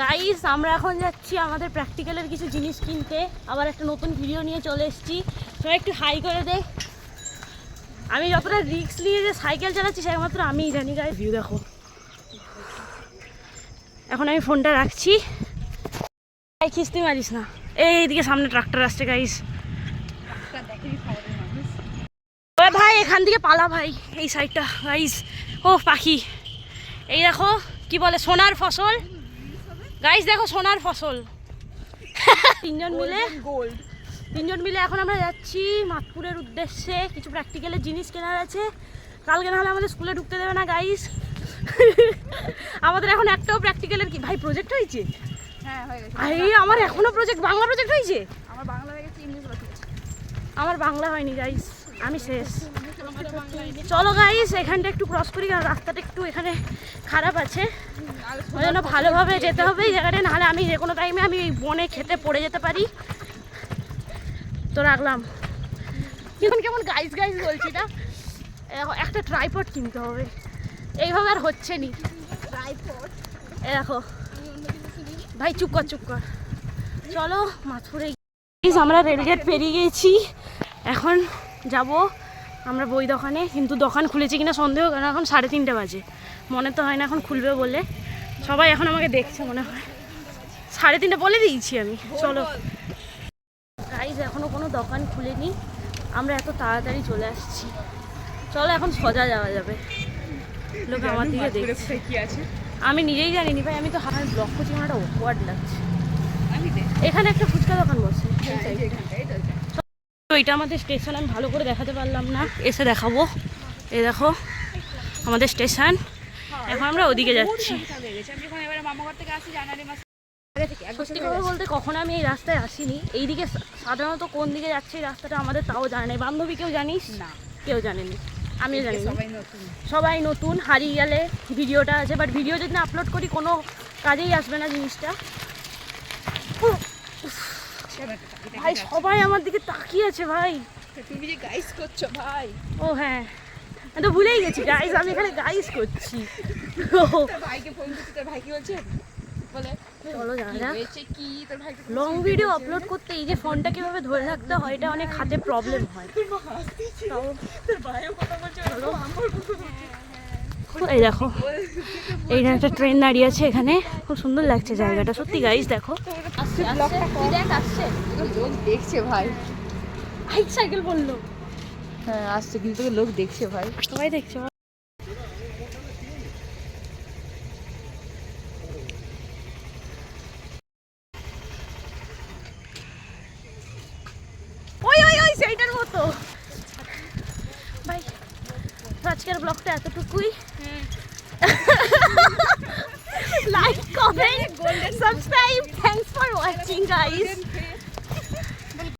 Guys আমরা এখন যাচ্ছি আমাদের প্র্যাকটিক্যালের কিছু জিনিস কিনতে। আবার একটা নতুন ভিডিও নিয়ে চলে এসেছি। সবাই একটু হাই করে দে। আমি যতটা রিক্স নিয়ে যে সাইকেল চালাচ্ছি একমাত্র আমিই জানি গাই ভিউ দেখো। এখন আমি ফোনটা রাখছি। খিস্তি মারিস না। এই এইদিকে সামনে ট্রাক্টর আসছে গাইস ভাই, এখান থেকে পালা ভাই, এই সাইডটা গাইস ও পাখি। এই দেখো, কি বলে, সোনার ফসল? গাইস দেখো সোনার ফসল। তিনজন মিলে গোল্ড তিনজন মিলে এখন আমরা যাচ্ছি মাতপুরের উদ্দেশ্যে। কিছু প্র্যাকটিক্যালের জিনিস কেনার আছে। কালকে নাহলে আমাদের স্কুলে ঢুকতে দেবে না গাইস আমাদের এখন একটাও প্র্যাকটিক্যালের কি? ভাই প্রজেক্ট হয়েছে? হ্যাঁ হয়ে গেছে। আরে আমার এখনও প্রজেক্ট বাংলা প্রজেক্ট হয়েছে? আমার বাংলা হয়ে গেছে ইংলিশ আমার বাংলা হয়নি গাইস আমি শেষ। চলো গাইস এখানটা একটু ক্রস করি, কারণ রাস্তাটা একটু এখানে খারাপ আছে। ওই জন্য ভালোভাবে যেতে হবে এই জায়গাটা, নাহলে আমি যে কোনো টাইমে আমি বনে খেতে পড়ে যেতে পারি। তো রাখলাম। কিন্তু কেমন গাইস গাইস বলছি না একটা ট্রাইপড কিনতে হবে। এইভাবে আর হচ্ছে নি। দেখো। ভাই, চুপ কর চুপ কর। চলো, মাথুরে আমরা রেলগেট পেরিয়ে গেছি এখন যাব। আমরা বই দোকানে কিন্তু দোকান খুলেছে কিনা সন্দেহ কারণ এখন সাড়ে তিনটে বাজে। মনে তো হয় না এখন খুলবে বলে। সবাই এখন আমাকে দেখছে মনে হয়। সাড়ে তিনটে বলে দিয়েছি আমি। চলো। গাইজ এখনও কোনো দোকান খুলেনি। আমরা এত তাড়াতাড়ি চলে আসছি। চলো এখন সোজা যাওয়া যাবে। লোক আমার দিকে দেখছে। কি আছে? আমি নিজেই জানিনি ভাই আমি তো হাত ব্লক করছি আমার একটা অকওয়ার্ড লাগছে। এখানে একটা ফুচকা দোকান বসে। তো, এটা আমাদের স্টেশন আমি ভালো করে দেখাতে পারলাম না। এসে দেখাবো। এ দেখো আমাদের স্টেশন এখন আমরা ওদিকে যাচ্ছি। সত্যি কথা বলতে কখনো আমি এই রাস্তায় আসিনি। এইদিকে সাধারণত কোন দিকে যাচ্ছে এই রাস্তাটা আমাদের তাও জানা নেই। বান্ধবী কেউ জানিস? না। কেউ জানেনি। আমিও জানি না সবাই নতুন। সবাই নতুন হারিয়ে গেলে ভিডিওটা আছে বাট ভিডিও যদি আপলোড করি কোনো কাজেই আসবে না জিনিসটা। ভাই সবাই আমার দিকে তাকিয়ে আছে ভাই। তুমি যে গাইস করছ ভাই। ও হ্যাঁ। আমি তো ভুলেই গেছি গাইস আমি এখানে গাইস করছি। ভাইকে ফোন করছি তোর ভাই কি বলছে? বলে চলো জানা লং ভিডিও আপলোড করতে এই যে ফোনটা কীভাবে ধরে রাখতে হয় এটা অনেক হাতে প্রবলেম হয়। তোর ভাইও কথা বলছে। এই দেখো এইটা একটা ট্রেন দাঁড়িয়ে আছে এখানে। খুব সুন্দর লাগছে জায়গাটা সত্যি গাইস দেখো। দেখছে ভাই। সাইকেল বলল। হ্যাঁ আসছে কিন্তু লোক দেখছে ভাই। সবাই দেখছ ওই ওই ওই সেইটার মতো ভাই তো আজকের ব্লগটা এতটুকুই। Like comment subscribe thanks for watching guys